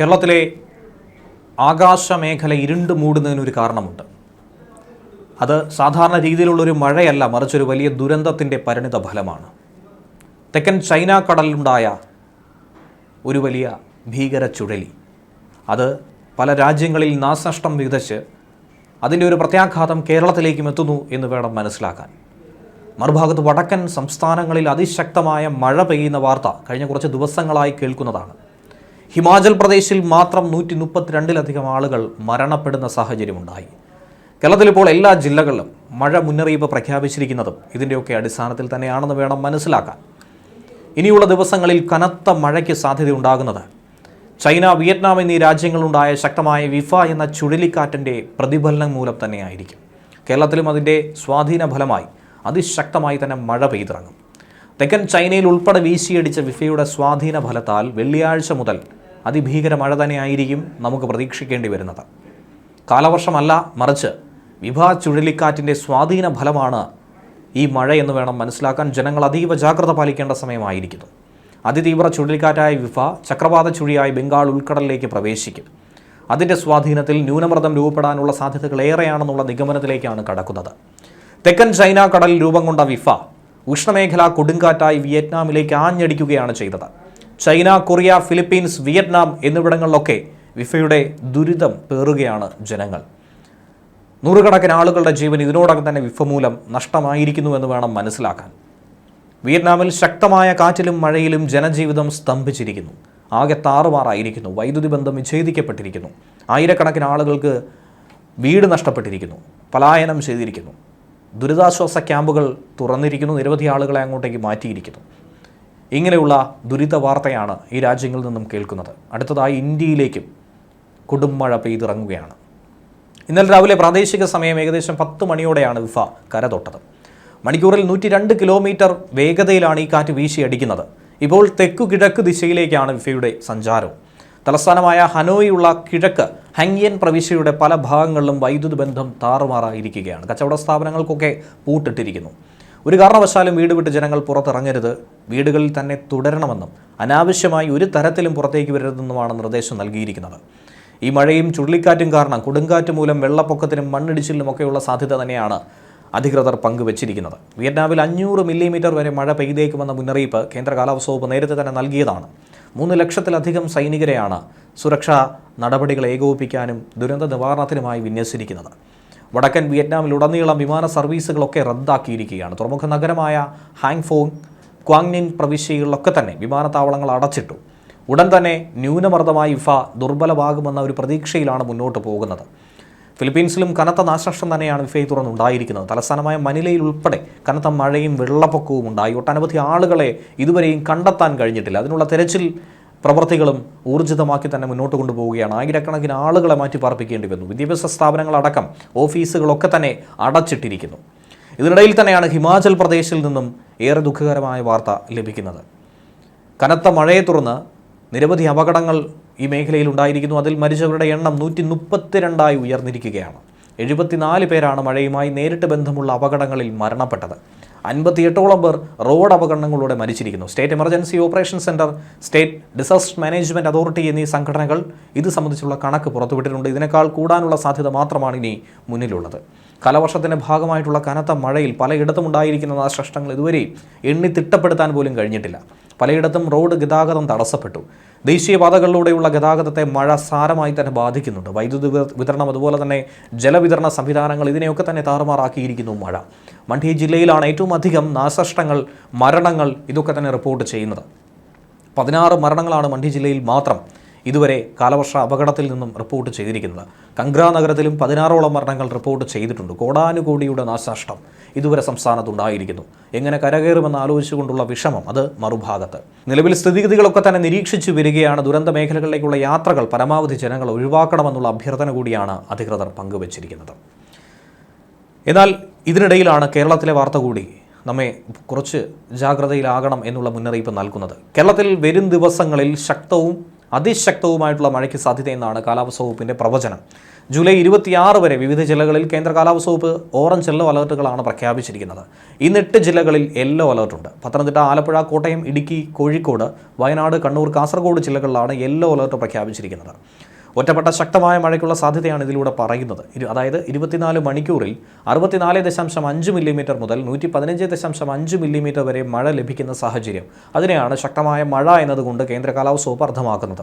കേരളത്തിലെ ആകാശമേഖല ഇരുണ്ട് മൂടുന്നതിനൊരു കാരണമുണ്ട്. അത് സാധാരണ രീതിയിലുള്ളൊരു മഴയല്ല മറിച്ചൊരു വലിയ ദുരന്തത്തിന്റെ പരിണിത ഫലമാണ്. തെക്കൻ ചൈന കടലിലുണ്ടായ ഒരു വലിയ ഭീകര ചുഴലി. അത് പല രാജ്യങ്ങളിൽ നാശനഷ്ടം വിതച്ച് അതിന്റെ ഒരു പ്രത്യാഘാതം കേരളത്തിലേക്കും എത്തുന്നു എന്ന് വേണം മനസ്സിലാക്കാൻ. മറുഭാഗത്ത് വടക്കൻ സംസ്ഥാനങ്ങളിൽ അതിശക്തമായ മഴ പെയ്യുന്ന വാർത്ത കഴിഞ്ഞ കുറച്ച് ദിവസങ്ങളായി കേൾക്കുന്നതാണ്. ഹിമാചൽ പ്രദേശിൽ മാത്രം നൂറ്റി മുപ്പത്തിരണ്ടിലധികം ആളുകൾ മരണപ്പെടുന്ന സാഹചര്യമുണ്ടായി. കേരളത്തിൽ ഇപ്പോൾ എല്ലാ ജില്ലകളിലും മഴ മുന്നറിയിപ്പ് പ്രഖ്യാപിച്ചിരിക്കുന്നതും ഇതിന്റെയൊക്കെ അടിസ്ഥാനത്തിൽ തന്നെയാണെന്ന് വേണം മനസ്സിലാക്കാൻ. ഇനിയുള്ള ദിവസങ്ങളിൽ കനത്ത മഴയ്ക്ക് സാധ്യതയുണ്ടാകുന്നത്. ചൈന വിയറ്റ്നാം എന്നീ രാജ്യങ്ങളുണ്ടായ ശക്തമായ വിഫ എന്ന ചുഴലിക്കാറ്റിന്റെ പ്രതിഫലനം മൂലം തന്നെയായിരിക്കും. കേരളത്തിലും അതിന്റെ സ്വാധീന ഫലമായി അതിശക്തമായി തന്നെ മഴ പെയ്തിറങ്ങും. തെക്കൻ ചൈനയിൽ ഉൾപ്പെടെ വീശിയടിച്ച വിഫയുടെ സ്വാധീന ഫലത്താൽ വെള്ളിയാഴ്ച മുതൽ അതിഭീകര മഴ തന്നെയായിരിക്കും നമുക്ക് പ്രതീക്ഷിക്കേണ്ടി വരുന്നത്. കാലവർഷമല്ല മറിച്ച് വിഭ ചുഴലിക്കാറ്റിന്റെ സ്വാധീന ഫലമാണ് ഈ മഴ എന്ന് വേണം മനസ്സിലാക്കാൻ ജനങ്ങൾ അതീവ ജാഗ്രത പാലിക്കേണ്ട സമയമായിരിക്കുന്നു. അതിതീവ്ര ചുഴലിക്കാറ്റായ വിഫ ചക്രവാത ചുഴിയായി ബംഗാൾ ഉൾക്കടലിലേക്ക് പ്രവേശിക്കും. അതിന്റെ സ്വാധീനത്തിൽ ന്യൂനമർദ്ദം രൂപപ്പെടാനുള്ള സാധ്യതകൾ ഏറെയാണെന്നുള്ള നിഗമനത്തിലേക്കാണ് കടക്കുന്നത്. തെക്കൻ ചൈന കടലിൽ രൂപം കൊണ്ട വിഫ ഉഷ്ണമേഖല കൊടുങ്കാറ്റായി വിയറ്റ്നാമിലേക്ക് ആഞ്ഞടിക്കുകയാണ് ചെയ്തത്. ചൈന കൊറിയ ഫിലിപ്പീൻസ് വിയറ്റ്നാം എന്നിവിടങ്ങളിലൊക്കെ വിഫയുടെ ദുരിതം പേറുകയാണ് ജനങ്ങൾ. നൂറുകണക്കിന് ആളുകളുടെ ജീവൻ ഇതിനോടകം തന്നെ വിഫ മൂലം നഷ്ടമായിരിക്കുന്നുവെന്ന് വേണം മനസ്സിലാക്കാൻ. വിയറ്റ്നാമിൽ ശക്തമായ കാറ്റിലും മഴയിലും ജനജീവിതം സ്തംഭിച്ചിരിക്കുന്നു. ആകെ താറുമാറായിരിക്കുന്നു. വൈദ്യുതി ബന്ധം വിച്ഛേദിക്കപ്പെട്ടിരിക്കുന്നു. ആയിരക്കണക്കിന് ആളുകൾക്ക് വീട് നഷ്ടപ്പെട്ടിരിക്കുന്നു. പലായനം ചെയ്തിരിക്കുന്നു. ദുരിതാശ്വാസ ക്യാമ്പുകൾ തുറന്നിരിക്കുന്നു. നിരവധി ആളുകളെ അങ്ങോട്ടേക്ക് മാറ്റിയിരിക്കുന്നു. ഇങ്ങനെയുള്ള ദുരിത വാർത്തയാണ് ഈ രാജ്യങ്ങളിൽ നിന്നും കേൾക്കുന്നത്. അടുത്തതായി ഇന്ത്യയിലേക്കും കൊടുംമഴ പെയ്തിറങ്ങുകയാണ്. ഇന്നലെ രാവിലെ പ്രാദേശിക സമയം ഏകദേശം പത്ത് മണിയോടെയാണ് വിഫ കരതൊട്ടത്. മണിക്കൂറിൽ നൂറ്റി രണ്ട് കിലോമീറ്റർ വേഗതയിലാണ് ഈ കാറ്റ് വീശിയടിക്കുന്നത് ഇപ്പോൾ തെക്കു കിഴക്ക് ദിശയിലേക്കാണ് വിഫയുടെ സഞ്ചാരം തലസ്ഥാനമായ ഹനോയിയുള്ള കിഴക്ക് ഹങ്യൻ പ്രവിശ്യയുടെ പല ഭാഗങ്ങളിലും വൈദ്യുതി ബന്ധം താറുമാറായിരിക്കുകയാണ്. കച്ചവട സ്ഥാപനങ്ങൾക്കൊക്കെ പൂട്ടിട്ടിരിക്കുന്നു. ഒരു കാരണവശാലും വീട് വിട്ട് ജനങ്ങൾ പുറത്തിറങ്ങരുത്. വീടുകളിൽ തന്നെ തുടരണമെന്നും അനാവശ്യമായി ഒരു തരത്തിലും പുറത്തേക്ക് വരരുതെന്നുമാണ് നിർദ്ദേശം നൽകിയിരിക്കുന്നത്. ഈ മഴയും ചുഴലിക്കാറ്റും കാരണം കൊടുങ്കാറ്റ് മൂലം വെള്ളപ്പൊക്കത്തിനും മണ്ണിടിച്ചിലിനും ഒക്കെയുള്ള സാധ്യത തന്നെയാണ് അധികൃതർ പങ്കുവച്ചിരിക്കുന്നത്. വിയറ്റ്നാമിൽ അഞ്ഞൂറ് മില്ലിമീറ്റർ വരെ മഴ പെയ്തേക്കുമെന്ന മുന്നറിയിപ്പ് കേന്ദ്ര കാലാവസ്ഥ വകുപ്പ് നേരത്തെ തന്നെ നൽകിയതാണ്. മൂന്ന് ലക്ഷത്തിലധികം സൈനികരെയാണ് സുരക്ഷാ നടപടികൾ ഏകോപിപ്പിക്കാനും ദുരന്ത നിവാരണത്തിനുമായി വിന്യസിച്ചിരിക്കുന്നത്. വടക്കൻ വിയറ്റ്നാമിലുടനീളം വിമാന സർവീസുകളൊക്കെ റദ്ദാക്കിയിരിക്കുകയാണ്. തുറമുഖ നഗരമായ ഹാങ്ഫോങ് ക്വാങ്നിൻ പ്രവിശ്യകളിലൊക്കെ തന്നെ വിമാനത്താവളങ്ങൾ അടച്ചിട്ടു. ഉടൻ തന്നെ ന്യൂനമർദ്ദമായി ഇഫ ദുർബലമാകുമെന്ന ഒരു പ്രതീക്ഷയിലാണ് മുന്നോട്ട് പോകുന്നത്. ഫിലിപ്പീൻസിലും കനത്ത നാശനഷ്ടം തന്നെയാണ് ഇഫയെ തുറന്നുണ്ടായിരിക്കുന്നത് തലസ്ഥാനമായ മനിലയിൽ ഉൾപ്പെടെ കനത്ത മഴയും വെള്ളപ്പൊക്കവും ഉണ്ടായി. ഒട്ടനവധി ആളുകളെ ഇതുവരെയും കണ്ടെത്താൻ കഴിഞ്ഞിട്ടില്ല. അതിനുള്ള തെരച്ചിൽ പ്രവർത്തികളും ഊർജിതമാക്കി തന്നെ മുന്നോട്ട് കൊണ്ടുപോവുകയാണ്. ആയിരക്കണക്കിന് ആളുകളെ മാറ്റി പാർപ്പിക്കേണ്ടി വന്നു. വിദ്യാഭ്യാസ സ്ഥാപനങ്ങളടക്കം ഓഫീസുകളൊക്കെ തന്നെ അടച്ചിട്ടിരിക്കുന്നു. ഇതിനിടയിൽ തന്നെയാണ് ഹിമാചൽ പ്രദേശിൽ നിന്നും ഏറെ ദുഃഖകരമായ വാർത്ത ലഭിക്കുന്നത്. കനത്ത മഴയെ തുടർന്ന് നിരവധി അപകടങ്ങൾ ഈ മേഖലയിൽ ഉണ്ടായിരിക്കുന്നു. അതിൽ മരിച്ചവരുടെ എണ്ണം നൂറ്റി മുപ്പത്തിരണ്ടായി ഉയർന്നിരിക്കുകയാണ്. എഴുപത്തിനാല് പേരാണ് മഴയുമായി നേരിട്ട് ബന്ധമുള്ള അപകടങ്ങളിൽ മരണപ്പെട്ടത്. അൻപത്തിയെട്ടോളം പേർ റോഡ് അപകടങ്ങളിലൂടെ മരിച്ചിരിക്കുന്നു. State emergency operation centre state disaster management authority എന്നീ സംഘടനകൾ ഇത് സംബന്ധിച്ചുള്ള കണക്ക് പുറത്തുവിട്ടിട്ടുണ്ട്. ഇതിനേക്കാൾ കൂടാനുള്ള സാധ്യത മാത്രമാണ് ഇനി മുന്നിലുള്ളത്. കാലവർഷത്തിന്റെ ഭാഗമായിട്ടുള്ള കനത്ത മഴയിൽ പലയിടത്തും ഉണ്ടായിരിക്കുന്ന നാശനഷ്ടങ്ങൾ ഇതുവരെയും എണ്ണി തിട്ടപ്പെടുത്താൻ പോലും കഴിഞ്ഞിട്ടില്ല. പലയിടത്തും റോഡ് ഗതാഗതം തടസ്സപ്പെട്ടു. ദേശീയപാതകളിലൂടെയുള്ള ഗതാഗതത്തെ മഴ സാരമായി തന്നെ ബാധിക്കുന്നുണ്ട്. വൈദ്യുതി വിതരണം അതുപോലെ തന്നെ ജലവിതരണ സംവിധാനങ്ങൾ ഇതിനെയൊക്കെ തന്നെ താറുമാറാക്കിയിരിക്കുന്നു മഴ. മണ്ഡി ജില്ലയിലാണ് ഏറ്റവും അധികം നാശനഷ്ടങ്ങൾ മരണങ്ങൾ ഇതൊക്കെ തന്നെ റിപ്പോർട്ട് ചെയ്യുന്നത്. പതിനാറ് മരണങ്ങളാണ് മണ്ഡി ജില്ലയിൽ മാത്രം. ഇതുവരെ കാലവർഷ അപകടത്തിൽ നിന്നും റിപ്പോർട്ട് ചെയ്തിരിക്കുന്നത്. കങ്ക്ര നഗരത്തിലും പതിനാറോളം മരണങ്ങൾ റിപ്പോർട്ട് ചെയ്തിട്ടുണ്ട്. കോടാനുകോടിയുടെ നാശനഷ്ടം ഇതുവരെ സംസ്ഥാനത്തുണ്ടായിരിക്കുന്നു. എങ്ങനെ കരകയറുമെന്ന് ആലോചിച്ചുകൊണ്ടുള്ള വിഷമം അത് മറുഭാഗത്ത്. നിലവിൽ സ്ഥിതിഗതികളൊക്കെ തന്നെ നിരീക്ഷിച്ചു വരികയാണ്. ദുരന്ത മേഖലകളിലേക്കുള്ള യാത്രകൾ പരമാവധി ജനങ്ങൾ ഒഴിവാക്കണമെന്നുള്ള അഭ്യർത്ഥന കൂടിയാണ് അധികൃതർ പങ്കുവച്ചിരിക്കുന്നത്. എന്നാൽ ഇതിനിടയിലാണ് കേരളത്തിലെ വാർത്ത കൂടി നമ്മെ കുറച്ച് ജാഗ്രതയിലാകണം എന്നുള്ള മുന്നറിയിപ്പ് നൽകുന്നത്. കേരളത്തിൽ വരും ദിവസങ്ങളിൽ ശക്തവും അതിശക്തവുമായിട്ടുള്ള മഴയ്ക്ക് സാധ്യതയെന്നാണ് കാലാവസ്ഥ വകുപ്പിന്റെ പ്രവചനം. ജൂലൈ ഇരുപത്തിയാറ് വരെ വിവിധ ജില്ലകളിൽ കേന്ദ്ര കാലാവസ്ഥ വകുപ്പ് ഓറഞ്ച് യെല്ലോ അലർട്ടുകളാണ് പ്രഖ്യാപിച്ചിരിക്കുന്നത്. ഇന്ന് എട്ട് ജില്ലകളിൽ യെല്ലോ അലർട്ടുണ്ട് പത്തനംതിട്ട ആലപ്പുഴ കോട്ടയം ഇടുക്കി കോഴിക്കോട് വയനാട് കണ്ണൂർ കാസർഗോഡ് ജില്ലകളിലാണ് യെല്ലോ അലർട്ട് പ്രഖ്യാപിച്ചിരിക്കുന്നത്. ഒറ്റപ്പെട്ട ശക്തമായ മഴയ്ക്കുള്ള സാധ്യതയാണ് ഇതിലൂടെ പറയുന്നത്. അതായത് ഇരുപത്തിനാല് മണിക്കൂറിൽ അറുപത്തിനാല് ദശാംശം അഞ്ച് മില്ലിമീറ്റർ മുതൽ നൂറ്റി പതിനഞ്ച് ദശാംശം അഞ്ച് മില്ലിമീറ്റർ വരെ മഴ ലഭിക്കുന്ന സാഹചര്യം. അതിനെയാണ് ശക്തമായ മഴ എന്നതുകൊണ്ട് കേന്ദ്ര കാലാവസ്ഥ വകുപ്പ് അർത്ഥമാക്കുന്നത്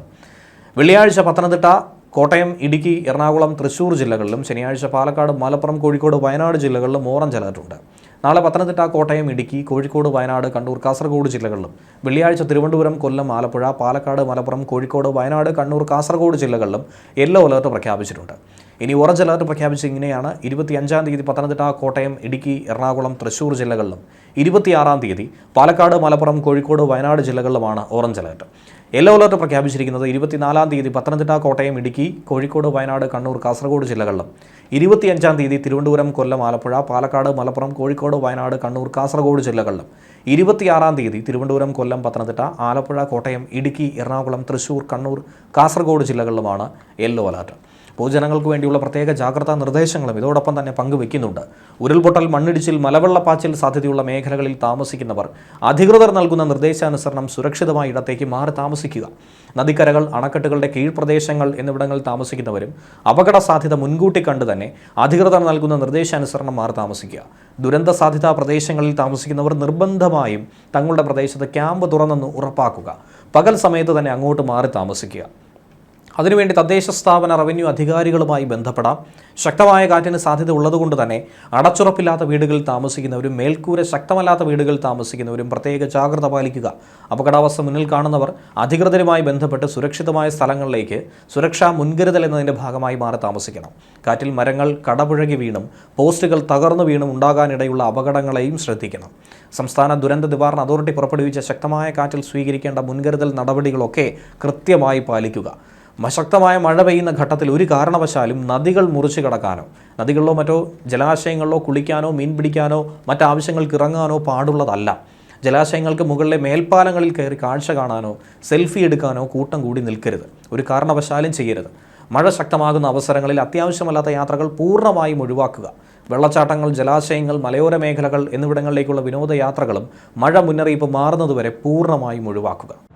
വെള്ളിയാഴ്ച പത്തനംതിട്ട കോട്ടയം ഇടുക്കി എറണാകുളം തൃശൂർ ജില്ലകളിലും ശനിയാഴ്ച പാലക്കാട് മലപ്പുറം കോഴിക്കോട് വയനാട് ജില്ലകളിലും ഓറഞ്ച് അലർട്ടുണ്ട്. നാളെ പത്തനംതിട്ട കോട്ടയം ഇടുക്കി കോഴിക്കോട് വയനാട് കണ്ണൂർ കാസർഗോഡ് ജില്ലകളിലും. വെള്ളിയാഴ്ച തിരുവനന്തപുരം കൊല്ലം ആലപ്പുഴ പാലക്കാട് മലപ്പുറം കോഴിക്കോട് വയനാട് കണ്ണൂർ കാസർഗോഡ് ജില്ലകളിലും യെല്ലോ അലേർട്ട് പ്രഖ്യാപിച്ചിട്ടുണ്ട്. ഇനി ഓറഞ്ച് അലേർട്ട് പ്രഖ്യാപിച്ച് ഇങ്ങനെയാണ്. ഇരുപത്തിയഞ്ചാം തീയതി പത്തനംതിട്ട കോട്ടയം ഇടുക്കി എറണാകുളം തൃശൂർ ജില്ലകളിലും. ഇരുപത്തിയാറാം തീയതി പാലക്കാട് മലപ്പുറം കോഴിക്കോട് വയനാട് ജില്ലകളിലുമാണ് ഓറഞ്ച് അലർട്ട്. യെല്ലോ അലർട്ട് പ്രഖ്യാപിച്ചിരിക്കുന്നത് ഇരുപത്തിനാലാം തീയതി പത്തനംതിട്ട കോട്ടയം ഇടുക്കി കോഴിക്കോട് വയനാട് കണ്ണൂർ കാസർഗോഡ് ജില്ലകളിലും. ഇരുപത്തിയഞ്ചാം തീയതി തിരുവനന്തപുരം കൊല്ലം ആലപ്പുഴ പാലക്കാട് മലപ്പുറം കോഴിക്കോട് വയനാട് കണ്ണൂർ കാസർഗോഡ് ജില്ലകളിലും. ഇരുപത്തിയാറാം തീയതി തിരുവനന്തപുരം കൊല്ലം പത്തനംതിട്ട ആലപ്പുഴ കോട്ടയം ഇടുക്കി എറണാകുളം തൃശൂർ കണ്ണൂർ കാസർഗോഡ് ജില്ലകളിലുമാണ് യെല്ലോ അലർട്ട്. പൊതുജനങ്ങൾക്ക് വേണ്ടിയുള്ള പ്രത്യേക ജാഗ്രതാ നിർദ്ദേശങ്ങളും ഇതോടൊപ്പം തന്നെ പങ്കുവെക്കുന്നുണ്ട്. ഉരുൾപൊട്ടൽ മണ്ണിടിച്ചിൽ മലവെള്ളപ്പാച്ചിൽ സാധ്യതയുള്ള മേഖലകളിൽ താമസിക്കുന്നവർ അധികൃതർ നൽകുന്ന നിർദ്ദേശാനുസരണം സുരക്ഷിതമായ ഇടത്തേക്ക് മാറി താമസിക്കുക. നദിക്കരകൾ അണക്കെട്ടുകളുടെ കീഴ്പ്രദേശങ്ങൾ എന്നിവിടങ്ങളിൽ താമസിക്കുന്നവരും അപകട സാധ്യത മുൻകൂട്ടി കണ്ടു തന്നെ അധികൃതർ നൽകുന്ന നിർദ്ദേശാനുസരണം മാറി താമസിക്കുക. ദുരന്ത സാധ്യതാ പ്രദേശങ്ങളിൽ താമസിക്കുന്നവർ നിർബന്ധമായും തങ്ങളുടെ പ്രദേശത്ത് ക്യാമ്പ് തുറന്നെന്ന് ഉറപ്പാക്കുക. പകൽ സമയത്ത് തന്നെ അങ്ങോട്ട് മാറി താമസിക്കുക. അതിനുവേണ്ടി തദ്ദേശ സ്ഥാപന റവന്യൂ അധികാരികളുമായി ബന്ധപ്പെടാം. ശക്തമായ കാറ്റിന് സാധ്യത ഉള്ളതുകൊണ്ട് തന്നെ അടച്ചുറപ്പില്ലാത്ത വീടുകളിൽ താമസിക്കുന്നവരും മേൽക്കൂര ശക്തമല്ലാത്ത വീടുകളിൽ താമസിക്കുന്നവരും പ്രത്യേക ജാഗ്രത പാലിക്കുക. അപകടാവസ്ഥ മുന്നിൽ കാണുന്നവർ അധികൃതരുമായി ബന്ധപ്പെട്ട് സുരക്ഷിതമായ സ്ഥലങ്ങളിലേക്ക് സുരക്ഷാ മുൻകരുതൽ എന്നതിന്റെ ഭാഗമായി മാറി താമസിക്കണം. കാറ്റിൽ മരങ്ങൾ കടപുഴകി വീണും പോസ്റ്റുകൾ തകർന്നു വീണും ഉണ്ടാകാനിടയുള്ള അപകടങ്ങളെയും ശ്രദ്ധിക്കണം. സംസ്ഥാന ദുരന്ത നിവാരണ അതോറിറ്റി പുറപ്പെടുവിച്ച ശക്തമായ കാറ്റിൽ സ്വീകരിക്കേണ്ട മുൻകരുതൽ നടപടികളൊക്കെ കൃത്യമായി പാലിക്കുക. ശക്തമായ മഴ പെയ്യുന്ന ഘട്ടത്തിൽ ഒരു കാരണവശാലും നദികൾ മുറിച്ചു കടക്കാനോ നദികളിലോ മറ്റോ ജലാശയങ്ങളിലോ കുളിക്കാനോ മീൻ പിടിക്കാനോ മറ്റാവശ്യങ്ങൾക്ക് ഇറങ്ങാനോ പാടുള്ളതല്ല. ജലാശയങ്ങൾക്ക് മുകളിലെ മേൽപ്പാലങ്ങളിൽ കയറി കാഴ്ച കാണാനോ സെൽഫി എടുക്കാനോ കൂട്ടം കൂടി നിൽക്കരുത്. ഒരു കാരണവശാലും ചെയ്യരുത്. മഴ ശക്തമാകുന്ന അവസരങ്ങളിൽ അത്യാവശ്യമല്ലാത്ത യാത്രകൾ പൂർണമായും ഒഴിവാക്കുക. വെള്ളച്ചാട്ടങ്ങൾ ജലാശയങ്ങൾ മലയോര മേഖലകൾ എന്നിവിടങ്ങളിലേക്കുള്ള വിനോദയാത്രകളും മഴ മുന്നറിയിപ്പ് മാറുന്നതുവരെ പൂർണമായും ഒഴിവാക്കുക.